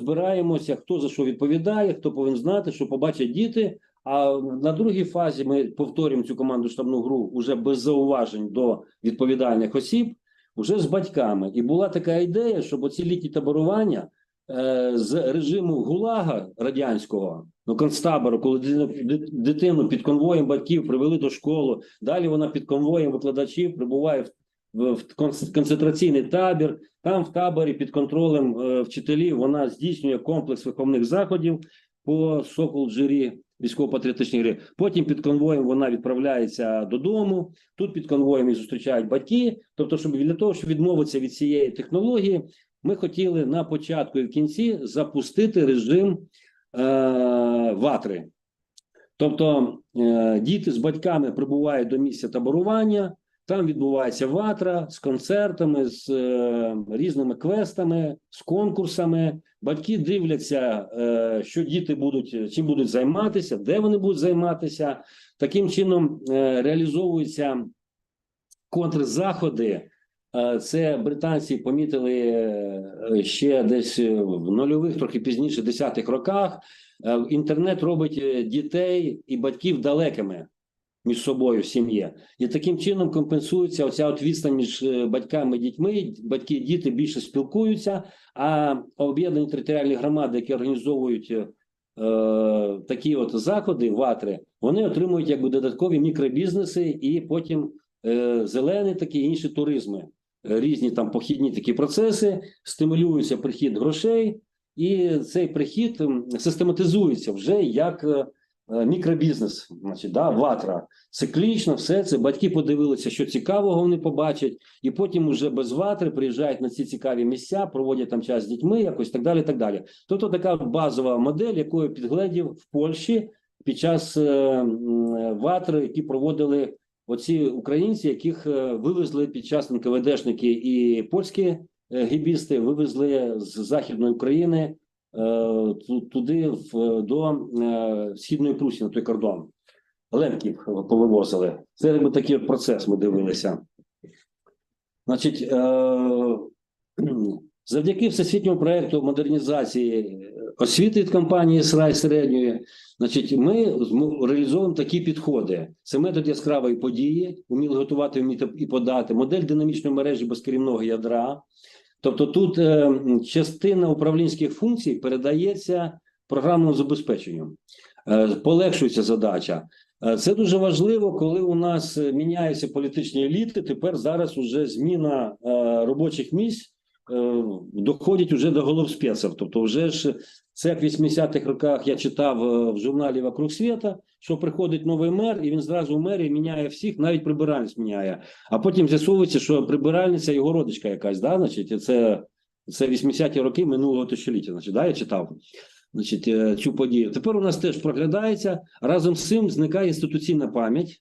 розбираємося, хто за що відповідає, хто повинен знати, що побачать діти. А на другій фазі ми повторюємо цю команду штабну гру уже без зауважень до відповідальних осіб, вже з батьками. І була така ідея, щоб оці літні таборування е, з режиму ГУЛАГа радянського, ну концтабору, коли дитину під конвоєм батьків привели до школи, далі вона під конвоєм викладачів прибуває в, в, концентраційний табір. Там в таборі під контролем е, вчителів вона здійснює комплекс виховних заходів по сокол джирі військово-патріотичній гри. Потім під конвоєм вона відправляється додому. Тут під конвоєм її зустрічають батьки. Тобто, щоб для того, щоб відмовитися від цієї технології, ми хотіли на початку і в кінці запустити режим е, ватри. Тобто е, діти з батьками прибувають до місця таборування, там відбувається ватра з концертами, з е, різними квестами, з конкурсами. Батьки дивляться, е, що діти будуть чим будуть займатися, де вони будуть займатися. Таким чином е, реалізовуються контрзаходи. Е, Це британці помітили е, ще десь в нульових, трохи пізніше, десятих роках. Е, Інтернет робить е, дітей і батьків далекими між собою в сім'ї. І таким чином компенсується оця от відстань між е, батьками і дітьми. Батьки і діти більше спілкуються, а об'єднані територіальні громади, які організовують е, такі от заходи, ватри, вони отримують якби додаткові мікробізнеси і потім е, зелені такі інші туризми. Е, Різні там похідні такі процеси, стимулюється прихід грошей, і цей прихід систематизується вже як е, е, мікробізнес, значить, да, ватра. Циклічно, все це батьки подивилися, що цікавого вони побачать, і потім уже без ватри приїжджають на ці цікаві місця, проводять там час з дітьми, якось так далі. так далі. Тобто така базова модель, яку я підгледів в Польщі під час е, м, ватри, які проводили оці українці, яких е, вивезли під час НКВДшники і польські е, гібісти, вивезли з Західної України е, туди в, до е, Східної Прусії на той кордон. Лемків повивозили. Це якби такий процес ми дивилися. Значить, е, завдяки всесвітньому проєкту модернізації освіти від компанії «Срай» середньої, значить, ми реалізовуємо такі підходи. Це метод яскравої події, вміли готувати, вміти і подати, модель динамічної мережі безкерівного ядра. Тобто тут е, частина управлінських функцій передається програмним забезпеченню. Е, полегшується задача. Е, Це дуже важливо, коли у нас е, міняються політичні еліти. Тепер зараз уже зміна е, робочих місць е, доходить уже до голов спеців. Тобто, вже ж це в 80-х роках я читав е, в журналі Вокруг світа, що приходить новий мер, і він зразу в мері міняє всіх, навіть прибиральність міняє. А потім з'ясовується, що прибиральниця його родичка якась, да, значить, це, це 80-ті роки минулого тисячоліття. Значить, да, я читав значить, е, цю подію. Тепер у нас теж проглядається. Разом з цим зникає інституційна пам'ять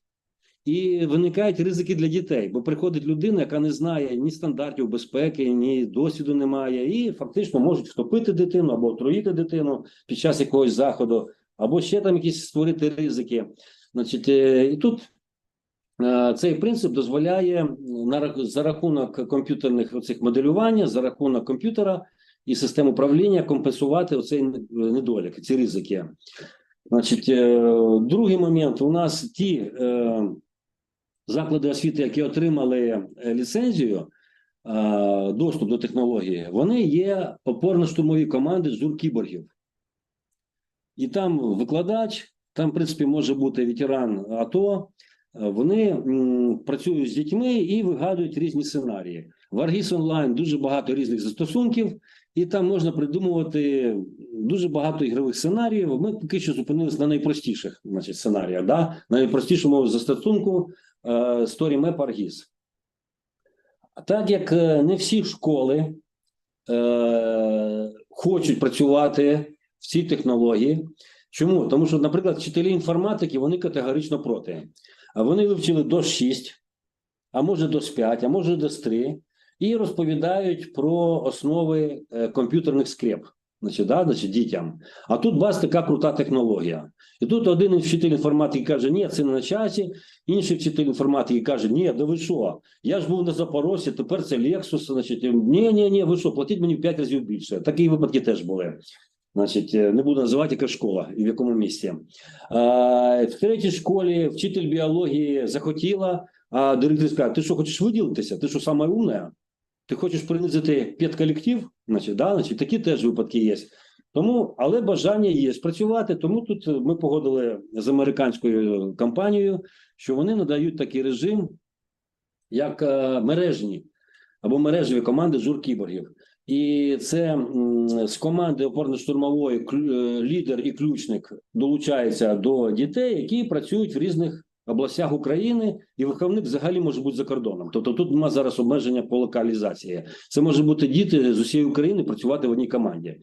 і виникають ризики для дітей, бо приходить людина, яка не знає ні стандартів безпеки, ні досвіду немає, і фактично можуть втопити дитину або отруїти дитину під час якогось заходу, або ще там якісь створити ризики. Значить, е, і тут е, цей принцип дозволяє за рахунок комп'ютерних оцих моделювання, за рахунок комп'ютера і систем управління компенсувати оцей недолік, ці ризики. Значить, е, другий момент: у нас ті заклади освіти, які отримали е, ліцензію, е, доступ до технології, вони є опорно-штурмові команди з кіборгів. І там викладач, там, в принципі, може бути ветеран АТО. е, Вони працюють з дітьми і вигадують різні сценарії. В Аргіс онлайн дуже багато різних застосунків, і там можна придумувати дуже багато ігрових сценаріїв. Ми поки що зупинилися на найпростіших значить, сценаріях. Да? На найпростішому застосунку е, Story Argis. Так як е, не всі школи е, хочуть працювати в цій технології. Чому? Тому що, наприклад, вчителі інформатики вони категорично проти. А вони вивчили до 6, а може до 5, а може до 3, і розповідають про основи е, комп'ютерних скреп. Значить, да, значить, дітям. А тут у вас така крута технологія. І тут один вчитель інформатики каже, ні, це не на часі. Інший вчитель інформатики каже, ні, да ви що? Я ж був на Запорожці, тепер це Lexus. Значить, ні, ні, ні, ви що, платіть мені в 5 разів більше. Такі випадки теж були. Значить, е, не буду називати, яка школа і в якому місці. А, в третій школі вчитель біології захотіла, а директор сказав, ти що, хочеш виділитися? Ти що, саме умна? Ти хочеш принизити педколектив? Значить, да? Значить, такі теж випадки є. Тому, але бажання є спрацювати. Тому тут ми погодили з американською компанією, що вони надають такий режим, як е, мережні або мережеві команди жур кіборгів. І це з команди опорно-штурмової е, лідер і ключник долучається до дітей, які працюють в різних областях України, і виховник взагалі може бути за кордоном. Тобто тут немає зараз обмеження по локалізації. Це може бути діти з усієї України працювати в одній команді.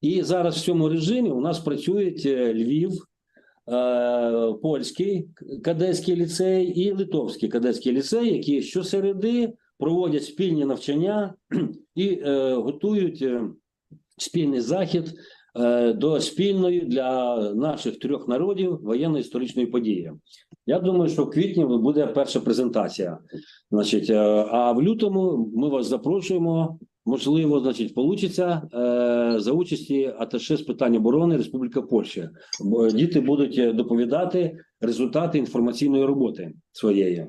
І зараз в цьому режимі у нас працюють е, Львів, е, польський кадетський ліцей і литовський кадетський ліцей, які щосереди проводять спільні навчання і е, готують спільний захід до спільної для наших трьох народів воєнно-історичної події. Я думаю, що в квітні буде перша презентація. Значить, е, а в лютому ми вас запрошуємо. Можливо, значить, получиться е, за участі АТШ з питань оборони Республіка Польща. Діти будуть е, доповідати результати інформаційної роботи своєї.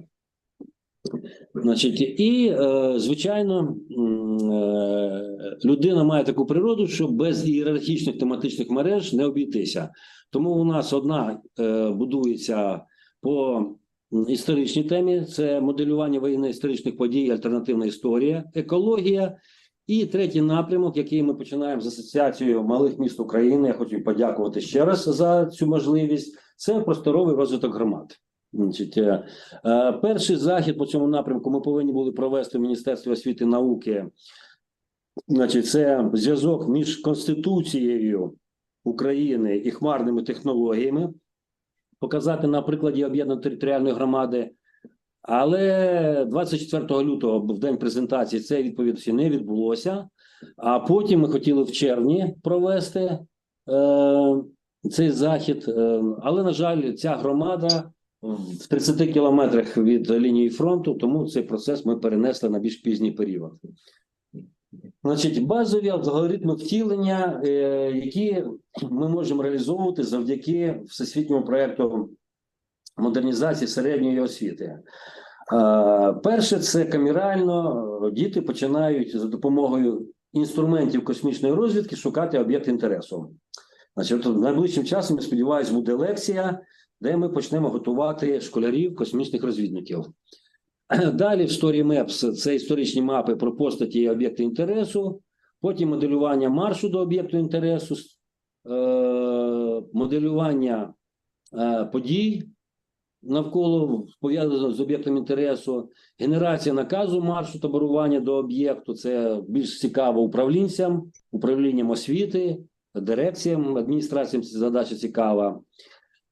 Значить, і е, звичайно, е, людина має таку природу, що без ієрархічних тематичних мереж не обійтися. Тому у нас одна е, будується по історичній темі: це моделювання воєнно-історичних подій, альтернативна історія, екологія. І третій напрямок, який ми починаємо з асоціацією малих міст України. Я хочу подякувати ще раз за цю можливість. Це просторовий розвиток громад. Значить, е, е, перший захід по цьому напрямку ми повинні були провести в Міністерстві освіти і науки. Значить, це зв'язок між Конституцією України і хмарними технологіями, показати на прикладі об'єднаної територіальної громади. Але 24 лютого, в день презентації, це відповідності не відбулося. А потім ми хотіли в червні провести е, цей захід. Е, але, на жаль, ця громада в 30 кілометрах від лінії фронту, тому цей процес ми перенесли на більш пізній період. Значить, базові алгоритми втілення, е, які ми можемо реалізовувати завдяки всесвітньому проєкту модернізації середньої освіти. Е, Перше, це камерально діти починають за допомогою інструментів космічної розвідки шукати об'єкт інтересу. Значить, от найближчим часом, я сподіваюся, буде лекція, де ми почнемо готувати школярів космічних розвідників. Далі в Story Maps це історичні мапи про постаті і об'єкти інтересу, потім моделювання маршу до об'єкту інтересу, е, моделювання е, подій навколо пов'язано з об'єктом інтересу, генерація наказу маршу таборування до об'єкту. Це більш цікаво управлінцям, управлінням освіти, дирекціям, адміністраціям задача цікава.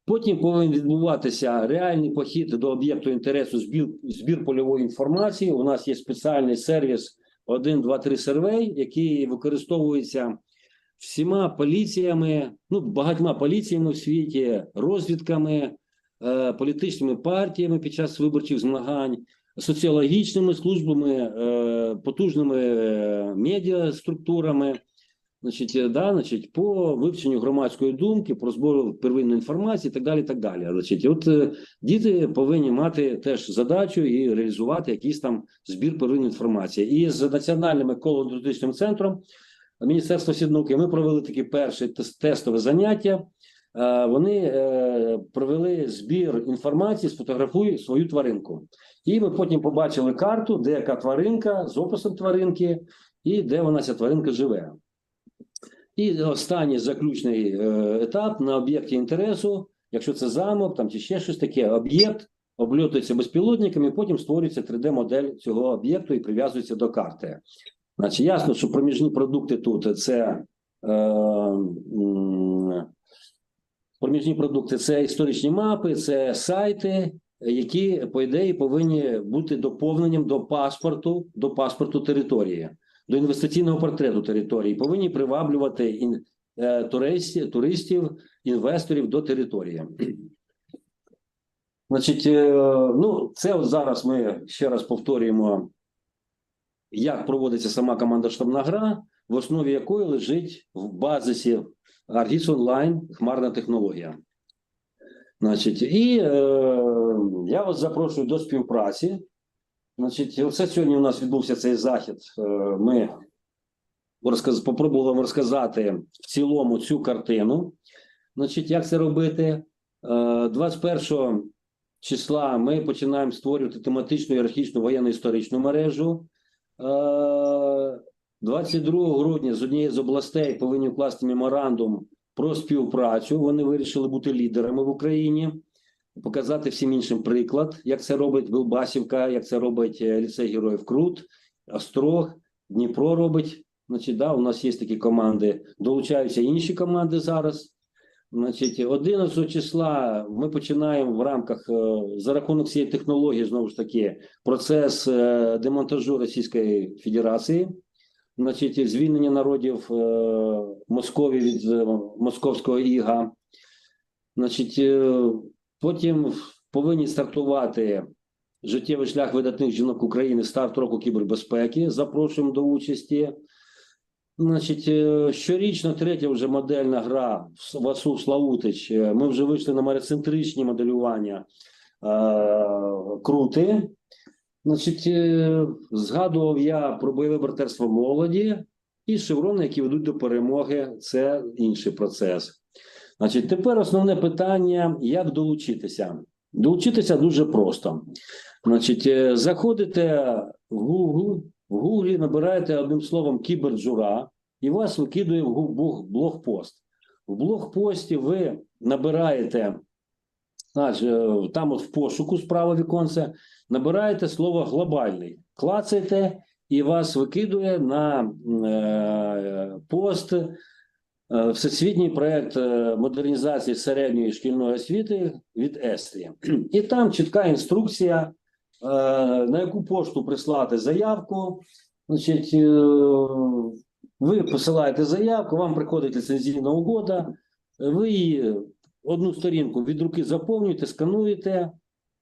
Потім повинен відбуватися реальний похід до об'єкту інтересу, збір, збір польової інформації. У нас є спеціальний сервіс 1, 2, 3 сервей, який використовується всіма поліціями, ну багатьма поліціями в світі, розвідками, е, політичними партіями під час виборчих змагань, соціологічними службами, е, потужними е, медіаструктурами. Значить, е, да, значить, по вивченню громадської думки, про збору первинної інформації, і так далі. так далі. Значить, от е, діти повинні мати теж задачу і реалізувати якийсь там збір первинної інформації. І з національним еколого-дослідним центром Міністерства освіти науки ми провели таке перше тестове заняття. Е, Вони провели збір інформації, сфотографуй свою тваринку. І ми потім побачили карту, де яка тваринка з описом тваринки, і де вона ця тваринка живе. І останній заключний е, етап на об'єкті інтересу, якщо це замок там чи ще щось таке, об'єкт обльотується безпілотниками, потім створюється 3D-модель цього об'єкту і прив'язується до карти. Значить, ясно, що проміжні продукти тут це е, проміжні продукти це історичні мапи, це сайти, які, по ідеї, повинні бути доповненням до паспорту, до паспорту території. До інвестиційного портрету території, повинні приваблювати ін, е, туристів, туристів, інвесторів до території. Значить, е, ну, це от зараз ми ще раз повторюємо, як проводиться сама команда штабна гра, в основі якої лежить в базисі Argis Online хмарна технологія. Значить, і е, я вас запрошую до співпраці. Значить, оце сьогодні у нас відбувся цей захід. Е, ми розказ, попробували розказати в цілому цю картину. Значить, як це робити? Е, 21 числа ми починаємо створювати тематичну ієрархічну воєнно-історичну мережу. Е, 22 грудня з однієї з областей повинні вкласти меморандум про співпрацю. Вони вирішили бути лідерами в Україні, показати всім іншим приклад, як це робить Білбасівка, як це робить е, ліцей героїв Крут, Острог, Дніпро робить. Значить, да, у нас є такі команди. Долучаються інші команди зараз. Значить, 11 числа ми починаємо в рамках е, за рахунок цієї технології знову ж таки процес е, демонтажу Російської Федерації. Значить, звільнення народів Московії від московського іга. Значить, потім повинні стартувати життєвий шлях видатних жінок України старт року кібербезпеки. Запрошуємо до участі. Значить, е, щорічно третя вже модельна гра в Васу Славутич. Е, Ми вже вийшли на мерецентричні моделювання е, крути. Значить, згадував я про бойове братерство молоді і шеврони, які ведуть до перемоги. Це інший процес. Значить, тепер основне питання: як долучитися? Долучитися дуже просто. Значить, е, заходите в Google, в Google набираєте одним словом кіберджура, і вас викидує в блогпост. В блогпості ви набираєте, е, там от в пошуку справа віконце, набираєте слово глобальний, клацаєте, і вас викидує на е, пост Всесвітній проект е, модернізації середньої шкільної освіти від Естрії. І там чітка інструкція, е, на яку пошту прислати заявку. Значить, е, ви посилаєте заявку, вам приходить ліцензійна угода, ви її одну сторінку від руки заповнюєте, скануєте.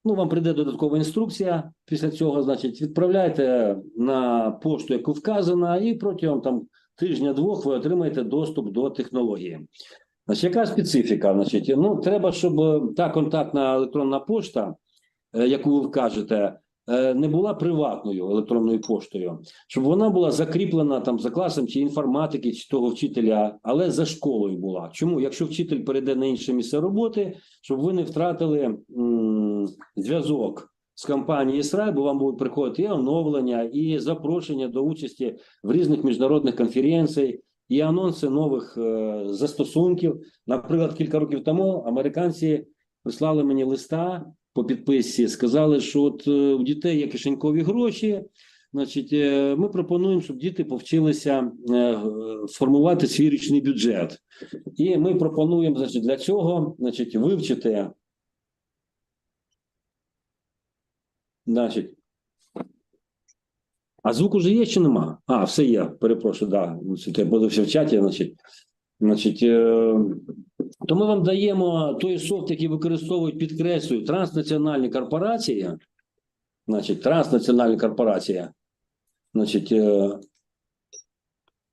Ну, вам прийде додаткова інструкція. Після цього, значить, відправляєте на пошту, яку вказано, і протягом там тижня-двох ви отримаєте доступ до технології. Значить, яка специфіка? Значить, ну, треба, щоб е, та контактна електронна пошта, е, яку ви вкажете, е, не була приватною електронною поштою, щоб вона була закріплена там за класом чи інформатики, чи того вчителя, але за школою була. Чому? Якщо вчитель перейде на інше місце роботи, щоб ви не втратили зв'язок з компанією Ісраїль, бо вам будуть приходити і оновлення, і запрошення до участі в різних міжнародних конференціях, і анонси нових е, застосунків. Наприклад, кілька років тому американці прислали мені листа по підписці, сказали, що от е, у дітей є кишенькові гроші. Значить, е, ми пропонуємо, щоб діти повчилися е, формувати свій річний бюджет. І ми пропонуємо значить, для цього значить, вивчити. Значить, а звук уже є чи нема? А, все є. Перепрошую, да. Я подивився в чаті. Значить, значить, е, то ми вам даємо той софт, який використовують, підкреслюю, транснаціональні корпорації. Значить, транснаціональні корпорації. Значить, е,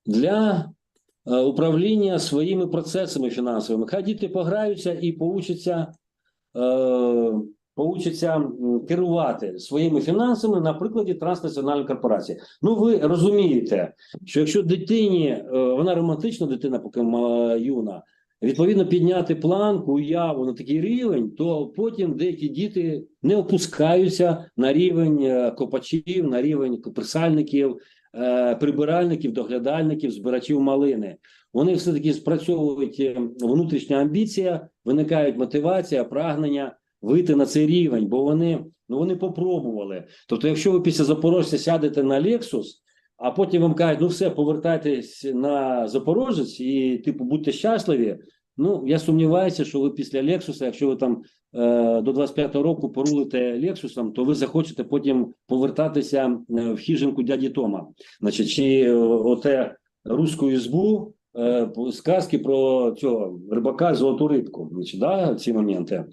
для е, управління своїми процесами фінансовими. Хай діти пограються і поучаться, поучаться м, керувати своїми фінансами на прикладі транснаціональної корпорації. Ну, ви розумієте, що якщо дитині, е, вона романтична дитина, поки юна, відповідно підняти планку, уяву на такий рівень, то потім деякі діти не опускаються на рівень е, копачів, на рівень присальників, е, прибиральників, доглядальників, збирачів малини. Вони все таки спрацьовують е, внутрішня амбіція, виникають мотивація, прагнення вийти на цей рівень, бо вони ну вони попробували. Тобто, якщо ви після Запорожця сядете на Lexus, а потім вам кажуть, ну все, повертайтесь на Запорожець і, типу, будьте щасливі. Ну, я сумніваюся, що ви після Lexus, якщо ви там е, до 25-го року порулите Lexus, то ви захочете потім повертатися е, в хижинку дяді Тома. Значить, чи е, оте руську ізбу, сказки про цього рибака золоту рибку. Да, ці моменти.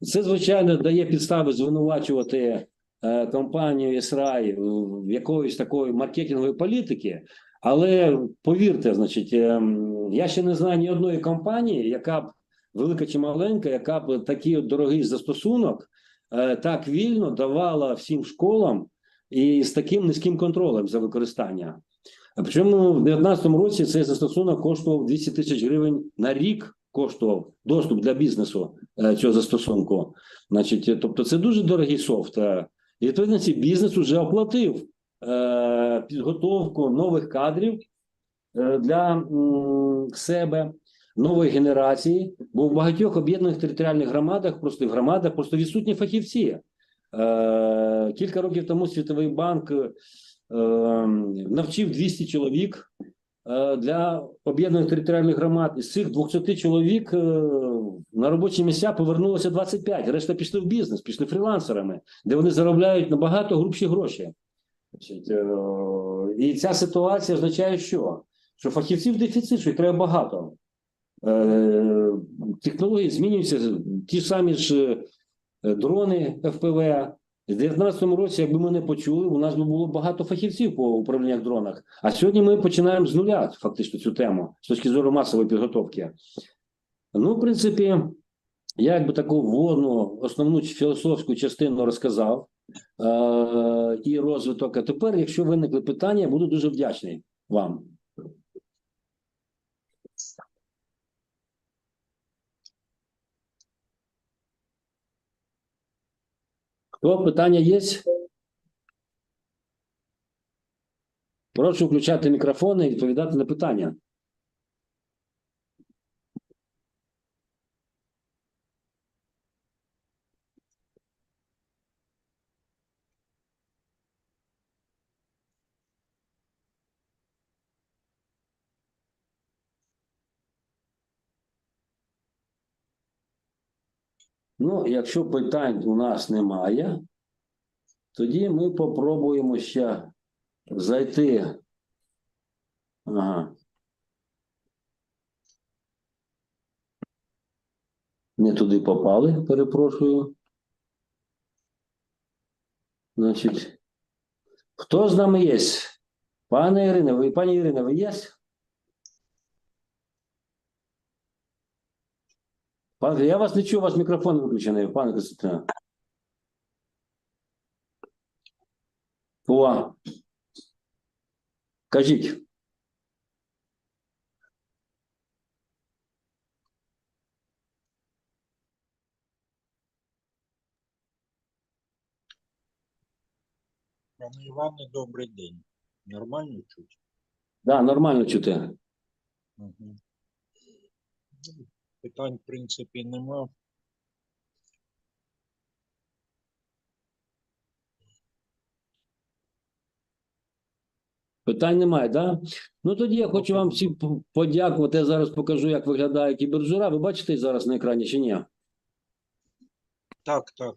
Це, звичайно, дає підстави звинувачувати е, компанію Ісрай в якоїсь такої маркетингової політики. Але повірте, значить, ем, я ще не знаю ні одної компанії, яка б велика чи маленька, яка б такий дорогий застосунок е, так вільно давала всім школам і з таким низьким контролем за використання. Причому в 2019 році цей застосунок коштував 200 тисяч гривень на рік. Коштував доступ для бізнесу е, цього застосунку. Значить, е, тобто, це дуже дорогий софт. І відповідно, бізнес вже оплатив е, підготовку нових кадрів для себе, нової генерації, бо в багатьох об'єднаних територіальних громадах, просто в громадах, просто відсутні фахівці. Кілька років тому Світовий банк навчив 200 чоловік е, для об'єднаних територіальних громад. Із цих 200 чоловік е, на робочі місця повернулося 25, решта пішли в бізнес, пішли фрілансерами, де вони заробляють набагато грубші гроші. Е, і ця ситуація означає, що? Що фахівців дефіцит, що їх треба багато. Технології змінюються, ті самі ж дрони ФПВ. У 2019 році, якби ми не почули, у нас би було багато фахівців по управліннях дронах. А сьогодні ми починаємо з нуля фактично цю тему з точки зору масової підготовки. Ну, в принципі, я якби таку вводну основну філософську частину розказав е, і розвиток. А тепер, якщо виникли питання, буду дуже вдячний вам. Хто питання є? Прошу включати мікрофони і відповідати на питання. Ну, якщо питань у нас немає, тоді ми попробуємо ще зайти. Ага. Не туди попали, перепрошую. Значить, хто з нами є? Пане Ірине, ви, пані Ірине, ви є? Пане, я вас не чую, у вас мікрофон виключений, пане Костянтине. О. Кажіть. Пане Іване, добрий день. Нормально чуть? Да, нормально чути. Угу. Питань, в принципі, нема. Питань немає, да? Ну тоді я хочу вам всім подякувати. Я зараз покажу, як виглядає кіберджура. Ви бачите зараз на екрані чи ні? Так, так.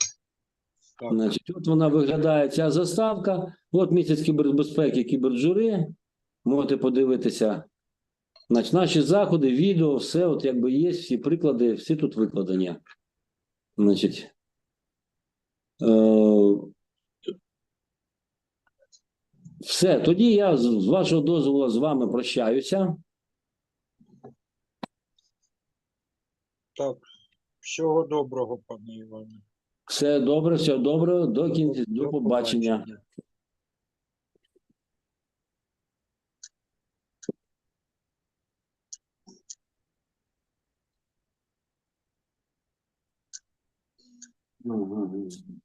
Так. Значить, от вона виглядає ця заставка. От місяць кібербезпеки, кіберджури. Можете подивитися. Значить, наші заходи, відео, все, от якби є, всі приклади, всі тут викладені. Значить. Е- все, тоді я з з вашого дозволу з вами прощаюся. Так. Всього доброго, пане Іване. Все добре, все добре. До кінця, до побачення. Uhum. uhum.